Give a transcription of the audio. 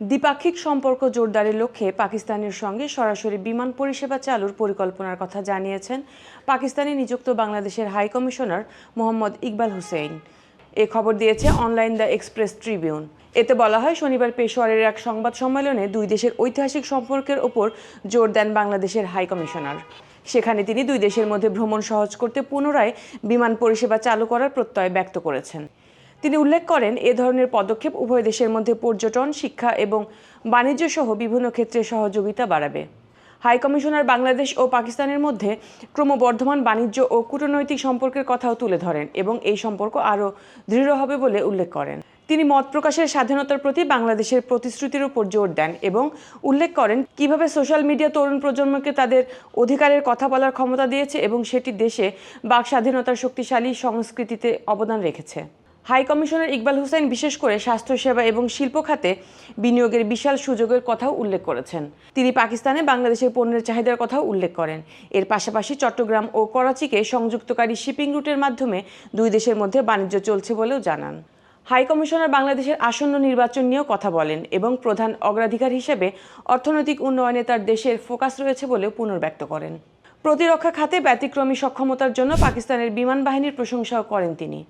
দ্বিপাক্ষিক সম্পর্ক জোরদারের লক্ষ্যে পাকিস্তানের সঙ্গে সরাসরি বিমান পরিষেবা চালুর পরিকল্পনার কথা জানিয়েছেন পাকিস্তানে নিযুক্ত বাংলাদেশের হাই কমিশনার মোহাম্মদ ইকবাল হুসেইন। এ খবর দিয়েছে অনলাইন দ্য এক্সপ্রেস ট্রিবিউন। এতে বলা হয়, শনিবার পেশোয়ারের এক সংবাদ সম্মেলনে দুই দেশের ঐতিহাসিক সম্পর্কের ওপর জোর দেন বাংলাদেশের হাই কমিশনার। সেখানে তিনি দুই দেশের মধ্যে ভ্রমণ সহজ করতে পুনরায় বিমান পরিষেবা চালু করার প্রত্যয় ব্যক্ত করেছেন। তিনি উল্লেখ করেন, এ ধরনের পদক্ষেপ উভয় দেশের মধ্যে পর্যটন, শিক্ষা এবং বাণিজ্য সহ বিভিন্ন ক্ষেত্রে সহযোগিতা বাড়াবে। হাই কমিশনার বাংলাদেশ ও পাকিস্তানের মধ্যে ক্রমবর্ধমান বাণিজ্য ও কূটনৈতিক সম্পর্কের কথাও তুলে ধরেন এবং এই সম্পর্ক আরও দৃঢ় হবে বলে উল্লেখ করেন। তিনি মত প্রকাশের স্বাধীনতার প্রতি বাংলাদেশের প্রতিশ্রুতির উপর জোর দেন এবং উল্লেখ করেন, কীভাবে সোশ্যাল মিডিয়া তরুণ প্রজন্মকে তাদের অধিকারের কথা বলার ক্ষমতা দিয়েছে এবং সেটি দেশে বাক স্বাধীনতার শক্তিশালী সংস্কৃতিতে অবদান রেখেছে। হাই কমিশনার ইকবাল হোসেন বিশেষ করে স্বাস্থ্যসেবা এবং শিল্প খাতে বিনিয়োগের বিশাল সুযোগের কথাও উল্লেখ করেছেন। তিনি পাকিস্তানে বাংলাদেশের পণ্যের চাহিদার কথাও উল্লেখ করেন। এর পাশাপাশি চট্টগ্রাম ও করাচিকে সংযুক্তকারী শিপিং রুটের মাধ্যমে দুই দেশের মধ্যে বাণিজ্য চলছে বলেও জানান। হাই কমিশনার বাংলাদেশের আসন্ন নির্বাচন নিয়েও কথা বলেন এবং প্রধান অগ্রাধিকার হিসেবে অর্থনৈতিক উন্নয়নে তার দেশের ফোকাস রয়েছে বলেও পুনর্ব্যক্ত করেন। প্রতিরক্ষা খাতে ব্যতিক্রমী সক্ষমতার জন্য পাকিস্তানের বিমান বাহিনীর প্রশংসাও করেন তিনি।